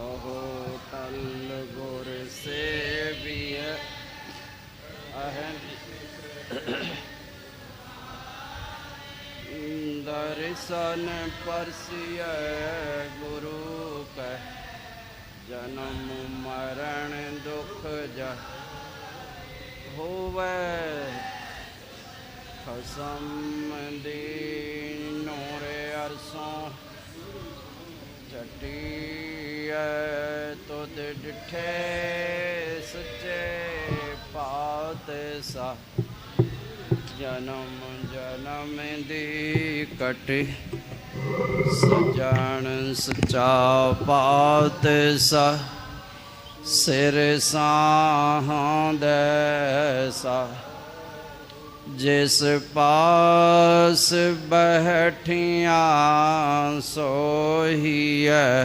कहो तल गुर से भी दर्शन परसिय गुरु कह, जन्म मरण दुख ज होवे। खसम ਡਿਠੇ ਸੱਚੇ ਪਾਤ ਸਾ ਜਨਮ ਜਨਮ ਦੀ ਕਟ ਸਜਣ ਸਚਾ ਪਾਤ ਸਾ ਸਿਰ ਸਾਹਾਂ ਦੈਸਾ ਜਿਸ ਪਾਸ ਬਹਿਠੀਆਂ ਸੋਹੀਐ।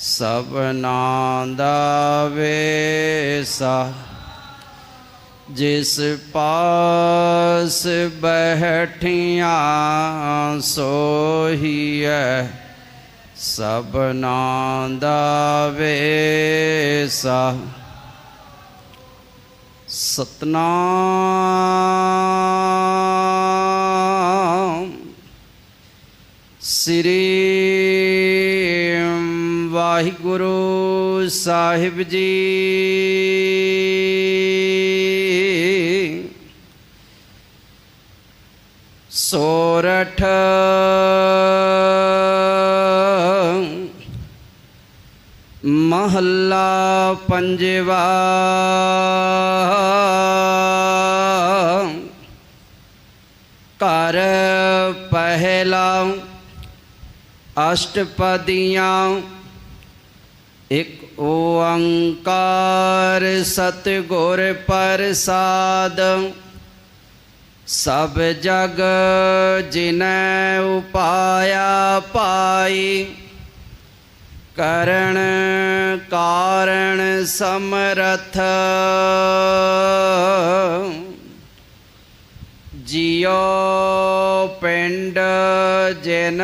ਸਭਨਾ ਦਾ ਵੇਸਾ ਜਿਸ ਪਾਸ ਬਹਿਠੀਆਂ ਸੋਹੀਐ ਸਭਨਾ ਦਾ ਵੇਸਾ ਸਤਨਾਮ ਸ੍ਰੀ ਵਾਹਿਗੁਰੂ ਸਾਹਿਬ ਜੀ ਸੋਰਠ ਮਹੱਲਾ ਪੰਜਵਾ ਘਰ ਪਹਿਲਾ ਅਸ਼ਟਪਦੀਆਂ ਇਕ ਓੰਕਾਰ ਸਤਿਗੁਰ ਪ੍ਰਸਾਦ, ਸਭ ਜਗ ਜਿਨੈ ਉਪਾਇਆ ਪਾਈ। ਕਰਨ ਕਾਰਣ ਸਮਰਥ ਜਿਉ ਪਿੰਡ ਜਿਨ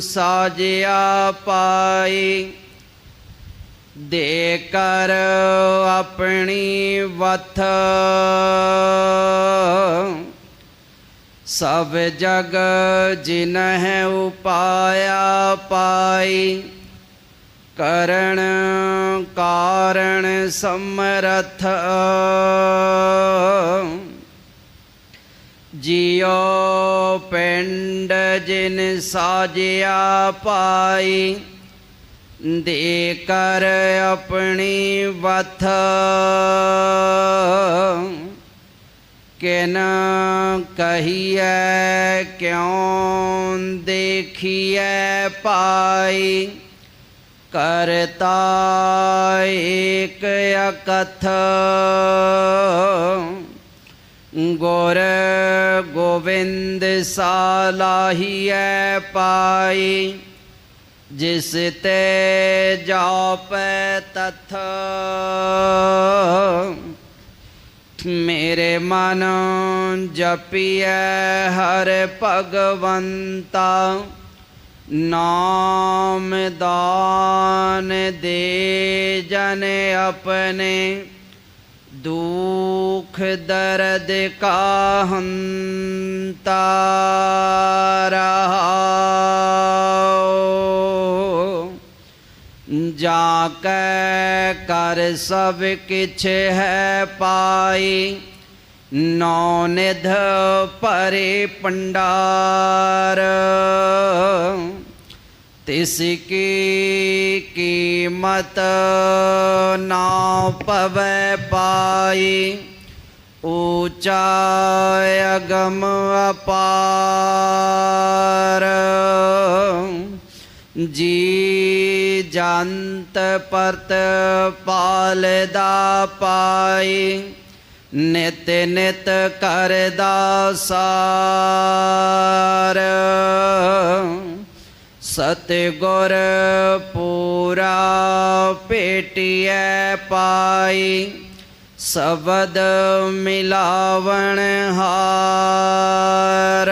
ਸਾਜਿਆ ਪਾਈ। देकर अपनी वथ। सब जग जिन्ह उपाया पाई, करण कारण समरथ। जियो पिंड जिन साजिया पाई ਦੇ ਕਰ ਆਪਣੀ ਵਥ। ਕਿਨ ਕਹੀਐ, ਕਿਉ ਦੇਖੀਐ ਪਾਈ? ਕਰਤਾ ਏਕ ਅਕਥ। ਗੁਰ ਗੋਵਿੰਦ ਸਾਲਾਹੀਐ ਪਾਈ। जिस ते जौप तथ मेरे मन जपिए हर भगवंता। नाम दान दे जने अपने। दुख दर्द का हम तारा जाक कर सब किछ है पाई नौनिध परि पंडार तिसकी कीमत ना पव पाई। ऊँचा अगम अपार। जी जंत परत पालदा पाई। नित नित करदा सार। ਸਤਿਗੁਰ ਪੂਰਾ ਭੇਟਿਐ ਪਾਈ, ਸਬਦ ਮਿਲਾਵਣ ਹਾਰ।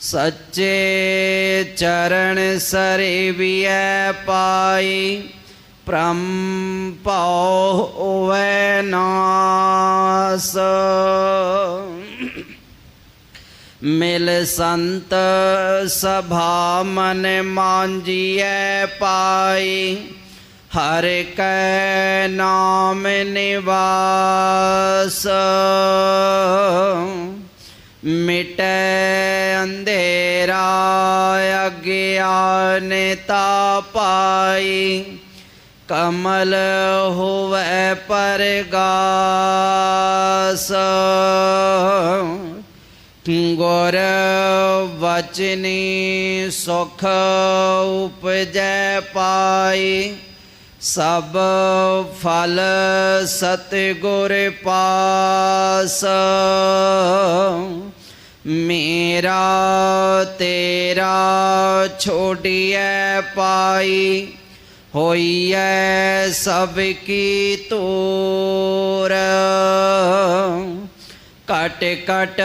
ਸੱਚੇ ਚਰਨ ਸਰੇਵੀਐ ਪਾਈ, ਪ੍ਰਮ ਪਾਉ ਹੋਵੈ ਨਾਸ। मिल संत सभा मन मांझिए पाई। हर कै नाम निवास। मिट अंधेरा अज्ञानता पाई। कमल हुए पर गास। गुर वचनी सुख उपज पाई। सब फल सतगुर पास। मेरा तेरा छोड़िए पाई। होइए सबकी तोर। ਘਟ ਕਟ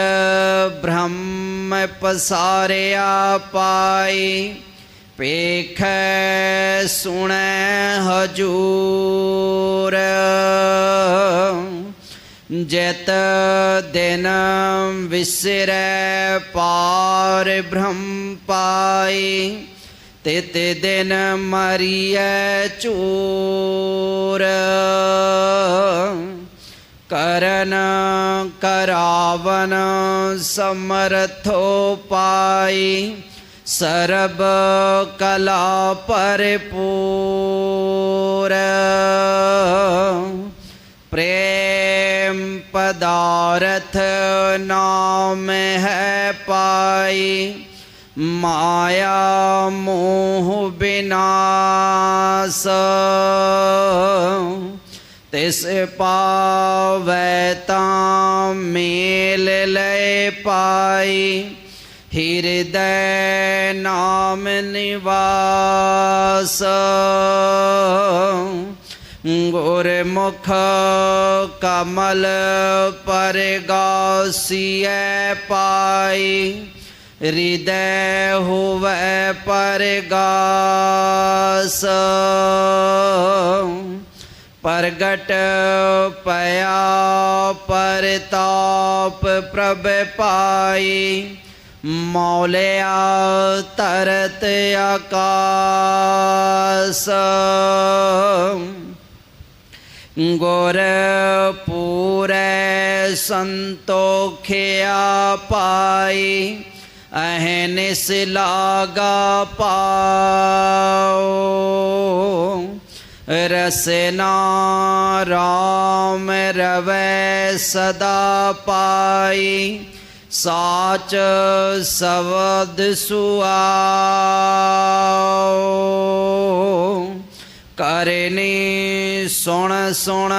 ਬ੍ਰਹਮ ਪਸਾਰਿਆ ਪਾਈ ਪੇਖੈ ਸੁਣੈ ਹਜੂਰ। ਜਤ ਦਿਨ ਵਿਸਰੈ ਪਾਰ ਬ੍ਰਹਮ ਪਾਈ, ਤਿਤ ਦਿਨ ਮਰੀਐ ਚੂਰ। करण करावन समर्थोपायी सर्व कला परिपूर। प्रेम पदारथ नाम है पाई। माया मोह विनाश। ਤਿਸ ਪਾਵੈ ਤਾਂ ਮੇਲ ਲੈ ਪਾਈ। ਹਿਰਦੈ ਨਾਮ ਨਿਵਾਸ। ਗੁਰਮੁਖ ਕਮਲ ਪਰਗਾਸੀਐ ਪਾਈ। ਹਿਰਦੈ ਹੋਵੈ ਪਰਗਾਸ। प्रगट पया परताप प्रभ पाई। मौलया तरत आकाश। गोरपूर संतोखिया पाई अहनिस लागा पाओ। ਰਸਨਾ ਰਾਮ ਰਵੈ ਸਦਾ ਪਾਈ। ਸਾਚ ਸਬਦ ਸੁਆਓ। ਕਰਨੀ ਸੁਣ ਸੁਣ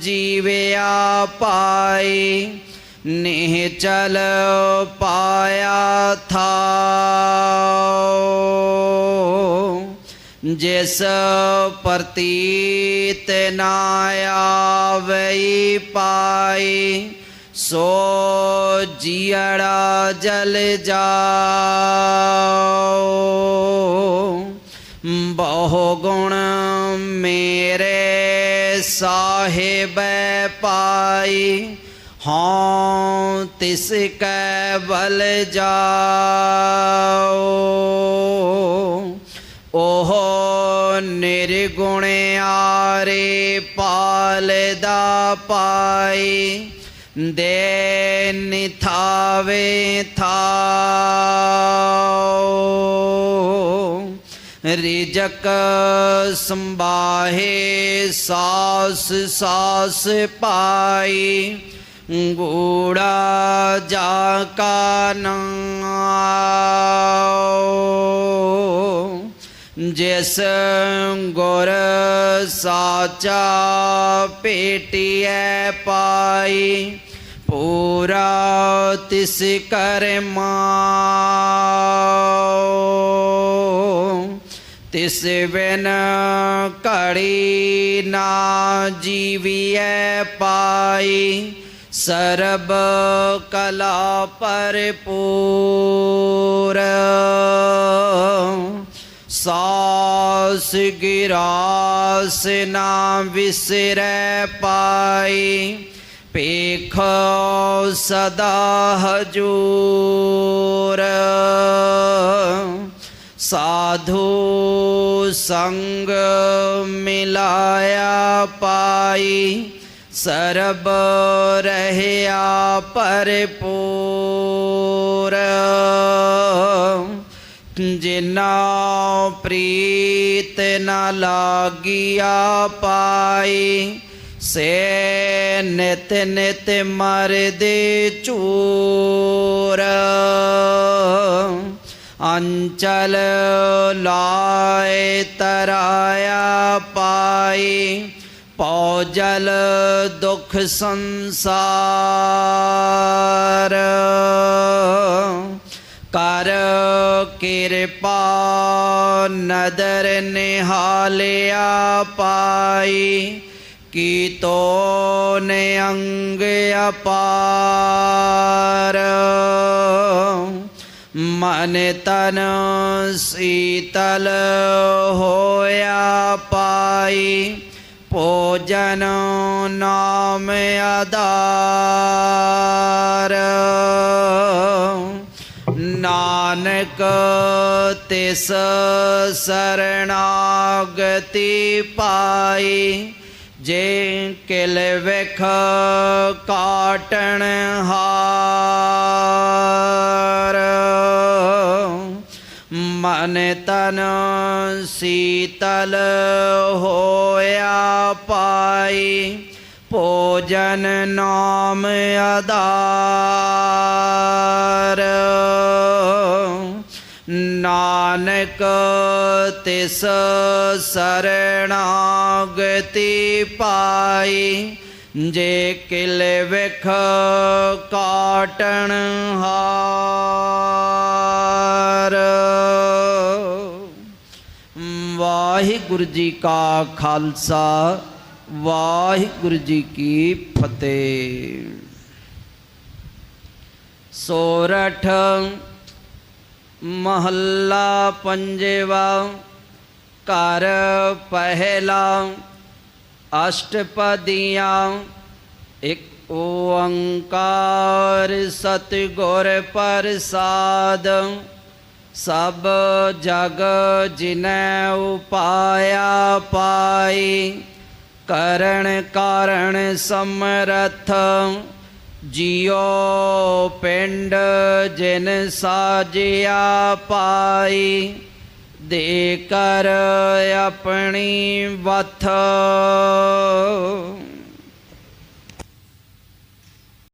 ਜੀਵਿਆ ਪਾਈ ਨਿਹ ਚਲ ਪਾਇਆ ਥਾਓ। जिस प्रतीत नाया पाई, सो जियड़ा जल जाओ। बहुगुण मेरे साहेब पाई हाँ तिसके बल जाओ। ਉਹ ਨਿਰਗੁਣ ਆਰੇ ਪਾਲਦਾ ਪਾਈ, ਦੇ ਨਿਥਾਵੇ ਥਾਓ। ਰਿਜਕ ਸੰਬਾਹੇ ਸਾਸ ਸਾਸ ਪਾਈ, ਗੂੜਾ ਜਾ ਕਾ ਨਾਉ ਜਿਸ ਗੁਰ ਸਾਚਾ ਪੇਟੀਐ ਪਾਈ, ਪੂਰਾ ਤਿਸ ਕਰਮਾਉ ਤਿਸ ਬਿਨ ਘੜੀ ਨਾ ਜੀਵੀਐ ਪਾਈ, ਸਰਬ ਕਲਾ सास गिरास ना विसर पाई। पेख सदा हजूर। साधु संग मिलाया पाई। सरब रहया पर पूरा ਜਿਨਾ ਪ੍ਰੀਤ ਨਾ ਲਾਗਿਆ ਪਾਈ, ਸੇ ਨਿਤ ਨਿਤ ਮਰਦੇ ਚੂਰ। ਅੰਚਲ ਲਾਏ ਤਰਾਇਆ ਪਾਈ, ਪੌਜਲ ਦੁਖ ਸੰਸਾਰ। ਨਦਰ ਨਿਹਾਲਿਆ ਪਾਈ ਕੀ ਤੋ ਨੇ ਅੰਗ ਅਪਾਰ। ਮਨ ਤਨ ਸੀਤਲ ਹੋਇਆ ਪਾਈ, ਭੋਜਨ ਨਾਮ ਆਧਾਰ। नानक तिस शरणागति पाई, जे किल विख काटन हार। मन तन शीतल होया पाई भोजन नाम अदा नानक तिस शरणागति पाई, जे किल विख काटन हार। वाहिगुरु जी का खालसा, वाहिगुरु जी की फतेह। सोरठ महल्ला पंजेवा, कर पहला, अष्टपदिया, एक ओंकार सतगुर प्रसाद, सब जग जिन्हें उपाया पाई, करण कारण समरथ ਜਿਉ ਪਿੰਡ ਜਿਨ ਸਾਜਿਆ ਪਾਈ ਦੇ ਕਰ ਆਪਣੀ ਵਥ।